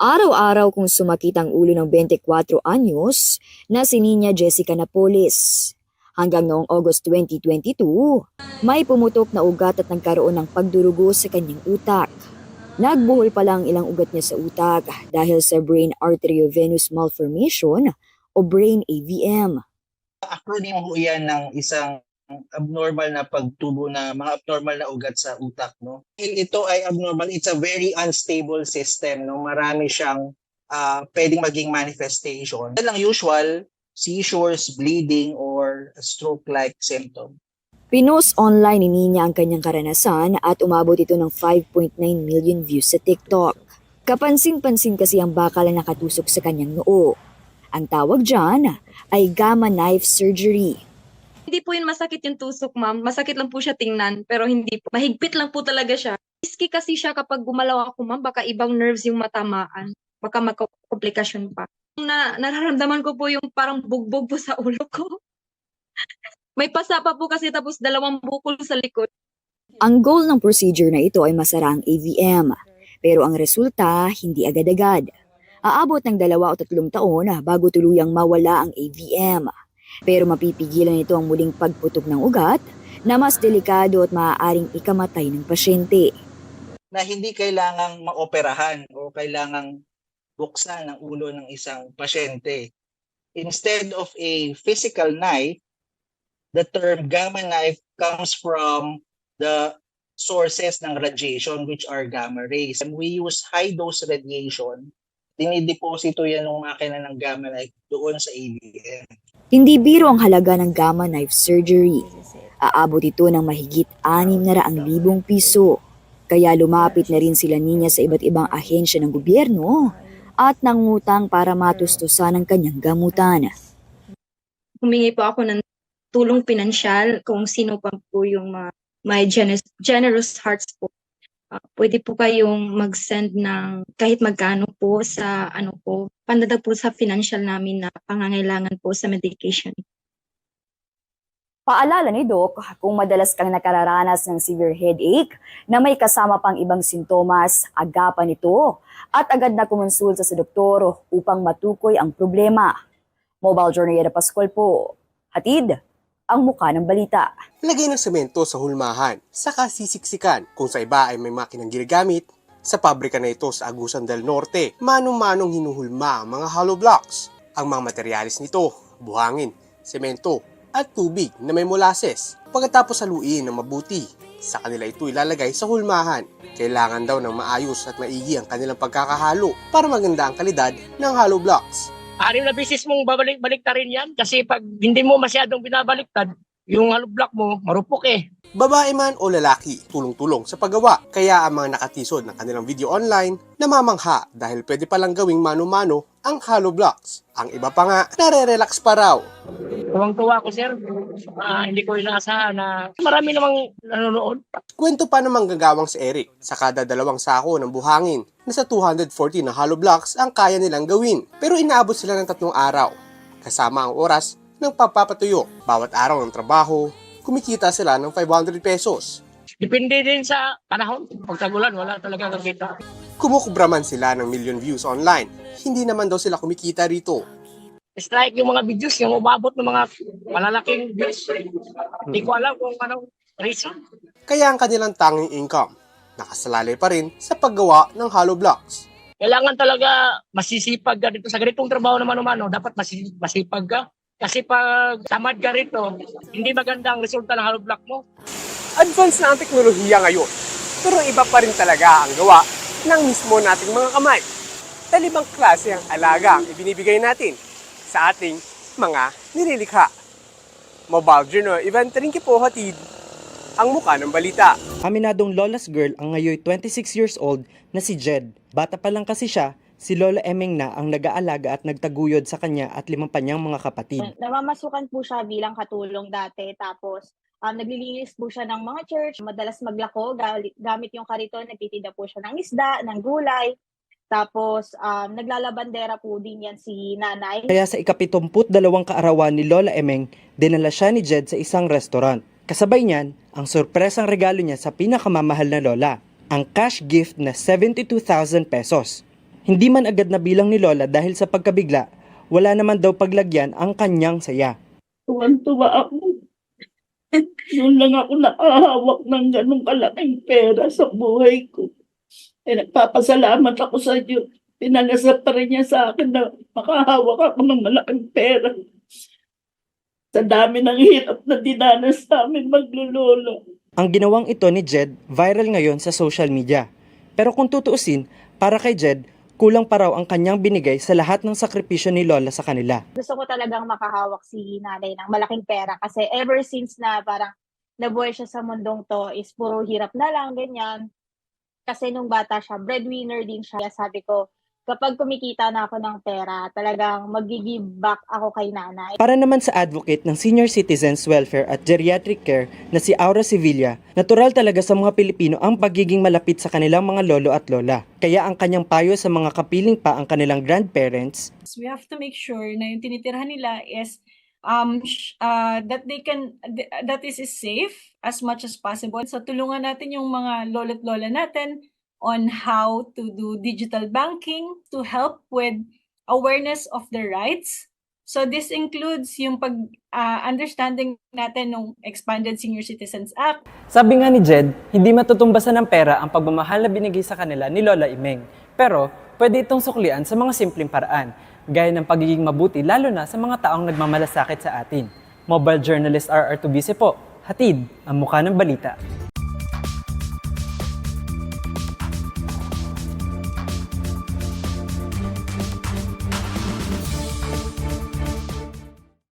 Araw-araw kong sumakit ang ulo ng 24 anyos na si Nina Jessica Napoles. Hanggang noong August 2022, may pumutok na ugat at nagkaroon ng pagdurugo sa kanyang utak. Nagbuhol pa lang ilang ugat niya sa utak dahil sa brain arteriovenous malformation o brain AVM. acronym ho yan ng isang abnormal na pagtubo na mga abnormal na ugat sa utak no Dahil ito ay abnormal it's a very unstable system no marami siyang ah, pwedeng maging manifestation yan lang usual seizures bleeding or stroke like symptom Pinost online ni Nina ang kanyang karanasan at umabot ito ng 5.9 million views sa TikTok. Kapansin-pansin kasi ang bakal na nakatusok sa kanyang noo. Ang tawag dyan ay gamma knife surgery. Hindi po yun masakit yung tusok, ma'am. Masakit lang po siya tingnan, pero hindi po. Mahigpit lang po talaga siya. Risky kasi siya kapag gumalaw ako, ma'am. Baka ibang nerves yung matamaan. Baka magkomplikasyon pa. Na, nararamdaman ko po yung parang bugbog po sa ulo ko. May pasa pa po kasi tapos dalawang bukol sa likod. Ang goal ng procedure na ito ay masara ang AVM. Pero ang resulta, hindi agad-agad. Aabot ng dalawa o tatlong taon bago tuluyang mawala ang AVM. Pero mapipigilan ito ang muling pagputok ng ugat na mas delikado at maaaring ikamatay ng pasyente. na hindi kailangang maoperahan o kailangang buksan ang ulo ng isang pasyente. Instead of a physical knife, the term gamma knife comes from the sources ng radiation which are gamma rays. And we use high dose radiation. Dinideposito yan ng makina ng gamma knife doon sa AVM. Hindi biro ang halaga ng gamma knife surgery. Aabot ito ng mahigit 600,000 piso. Kaya lumapit na rin sila niya sa iba't ibang ahensya ng gobyerno at nangutang para matustusan ang kanyang gamutan. Humingi po ako ng tulong pinansyal kung sino pa po yung mga may generous, generous hearts po. Ah, pwede po kayong mag-send ng kahit magkano po sa ano po, pandadag po sa financial namin na pangangailangan po sa medication. Paalala ni Doc, kung madalas kang nakararanas ng severe headache na may kasama pang ibang sintomas, agapan ito at agad na kumonsulta sa doktor upang matukoy ang problema. Mobile Journey Pascual po. Hatid, ang muka ng balita. Lagay ng semento sa hulmahan, saka sisiksikan kung sa iba ay may makinang ginagamit. Sa pabrika na ito sa Agusan del Norte, manong-manong hinuhulma ang mga hollow blocks. Ang mga materyales nito, buhangin, semento, at tubig na may molasses. Pagkatapos haluin ng mabuti, sa kanila ito ilalagay sa hulmahan. Kailangan daw ng maayos at maigi ang kanilang pagkakahalo para maganda ang kalidad ng hollow blocks. Anim na bisis mong babalik-balik rin yan kasi pag hindi mo masyadong binabaliktad, yung hollow block mo, marupok eh. Babae man o lalaki, tulong-tulong sa paggawa. Kaya ang mga nakatisod ng kanilang video online, namamangha dahil pwede palang gawing mano-mano ang hollow blocks. Ang iba pa nga, nare-relax pa raw. Tuwang-tuwa ko, sir. Ah, hindi ko inaasahan na marami namang nanonood. Kwento pa ng manggagawang si Eric, sa kada dalawang sako ng buhangin, na sa 240 na hollow blocks ang kaya nilang gawin. Pero inaabot sila ng tatlong araw, kasama ang oras ng pagpapatuyo. Bawat araw ng trabaho, kumikita sila ng 500 pesos. Depende din sa panahon. Pag tagulan, wala talaga kakita. Kumukubra man sila ng million views online, hindi naman daw sila kumikita rito. Strike yung mga videos, yung umabot ng mga malalaking views. Hindi ko alam kung anong reason. Kaya ang kanilang tanging income, nakasalalay pa rin sa paggawa ng hollow blocks. Kailangan talaga masisipag ka dito. Sa ganitong trabaho naman umano, dapat masi- masipag ka. Kasi pag tamad ka rito, hindi maganda ang resulta ng hollow block mo. Advance na ang teknolohiya ngayon, pero iba pa rin talaga ang gawa ng mismo nating mga kamay. Talibang klase ang alaga ang ibinibigay natin sa ating mga nililikha. Mobile Journal Event rin po hatid ang muka ng balita. Aminadong Lola's girl ang ngayon 26 years old na si Jed. Bata pa lang kasi siya, si Lola Emeng na ang nag-aalaga at nagtaguyod sa kanya at limang pa niyang mga kapatid. namamasukan po siya bilang katulong dati. Tapos, um, naglilinis po siya ng mga church. Madalas maglako, gamit yung kariton, nagtitinda po siya ng isda, ng gulay. Tapos, um, naglalabandera po din yan si nanay. Kaya sa ikapitumput dalawang kaarawan ni Lola Emeng, dinala siya ni Jed sa isang restaurant. Kasabay niyan, ang sorpresang regalo niya sa pinakamamahal na lola, ang cash gift na 72,000 pesos. Hindi man agad nabilang ni Lola dahil sa pagkabigla, wala naman daw paglagyan ang kanyang saya. Tuwan-tuwa ako. Yun lang ako nakahawak ng ganong kalaking pera sa buhay ko. Eh, nagpapasalamat ako sa Diyos. Pinalasap pa rin niya sa akin na makahawak ako ng malaking pera. Sa dami ng hirap na dinanas namin maglulolo. Ang ginawang ito ni Jed viral ngayon sa social media. Pero kung tutuusin, para kay Jed, kulang pa raw ang kanyang binigay sa lahat ng sakripisyo ni Lola sa kanila. Gusto ko talagang makahawak si nanay ng malaking pera kasi ever since na parang nabuhay siya sa mundong to is puro hirap na lang, ganyan. Kasi nung bata siya, breadwinner din siya. Sabi ko, kapag kumikita na ako ng pera, talagang mag-give back ako kay nanay. Para naman sa advocate ng Senior Citizens Welfare at Geriatric Care na si Aura Sevilla, natural talaga sa mga Pilipino ang pagiging malapit sa kanilang mga lolo at lola. Kaya ang kanyang payo sa mga kapiling pa ang kanilang grandparents, we have to make sure na yung tinitirhan nila is um uh, that they can th- that is, is safe as much as possible. So tulungan natin yung mga lolo't lola natin on how to do digital banking to help with awareness of their rights. So this includes yung pag uh, understanding natin ng Expanded Senior Citizens Act, Sabi nga ni Jed, hindi matutumbasan ng pera ang pagmamahal na binigay sa kanila ni Lola Imeng. Pero pwede itong suklian sa mga simpleng paraan, gaya ng pagiging mabuti lalo na sa mga taong nagmamalasakit sa atin. Mobile journalist RR Tubise po, hatid ang mukha ng balita.